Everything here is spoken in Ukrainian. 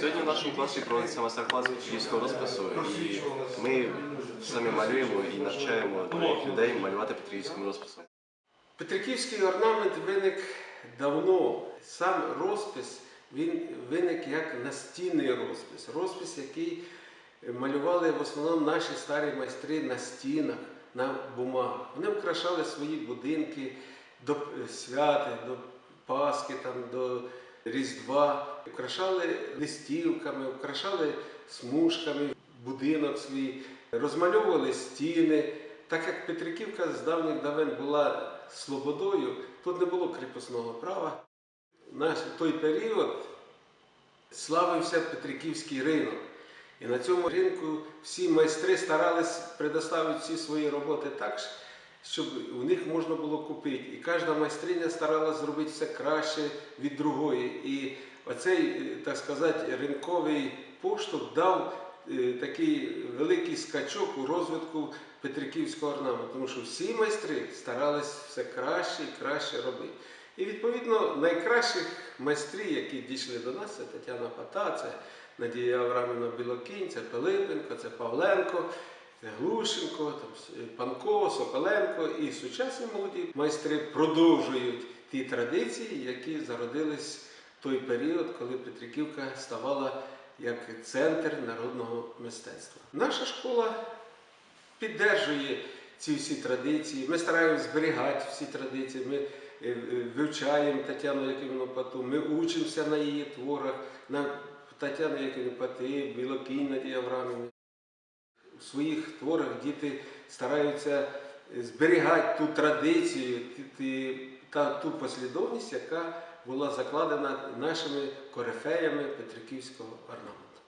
Сьогодні в нашому класі проводиться майстер-клас петриківського розпису, і ми самі малюємо і навчаємо других людей малювати петриківським розписом. Петриківський орнамент виник давно. Сам розпис він виник як настінний розпис. Розпис, який малювали в основному наші старі майстри на стінах, на бумагах. Вони украшали свої будинки до свята, до Пасхи, там, до Різдва, украшали листівками, украшали смужками будинок свій, розмальовували стіни. Так як Петриківка з давніх давен була слободою, тут не було кріпосного права. Наш той період славився Петриківський ринок. І на цьому ринку всі майстри старались предоставити всі свої роботи так, щоб у них можна було купити. І кожна майстриня старалась зробити все краще від другої. І оцей, е, так сказати, ринковий поштовх дав е, такий великий скачок у розвитку Петриківського орнаменту, тому що всі майстри старались все краще і краще робити. І відповідно найкращих майстрів, які дійшли до нас, це Тетяна Пата, це Надія Аврамівна Білокінь, це Пилипенко, це Павленко, Глушенко, там, е, Панко, Соколенко і сучасні молоді майстри продовжують ті традиції, які зародились в той період, коли Петриківка ставала як центр народного мистецтва. Наша школа піддержує ці всі традиції. Ми стараємося зберігати всі традиції. Ми е, е, вивчаємо Тетяну Якимівну Пату, ми учимося на її творах, на Тетяну Якимівну Пати, Білокінь Надії Аврамівні. У своїх творах діти стараються зберігати ту традицію та ту послідовність, яка була закладена нашими корифеями Петриківського орнаменту.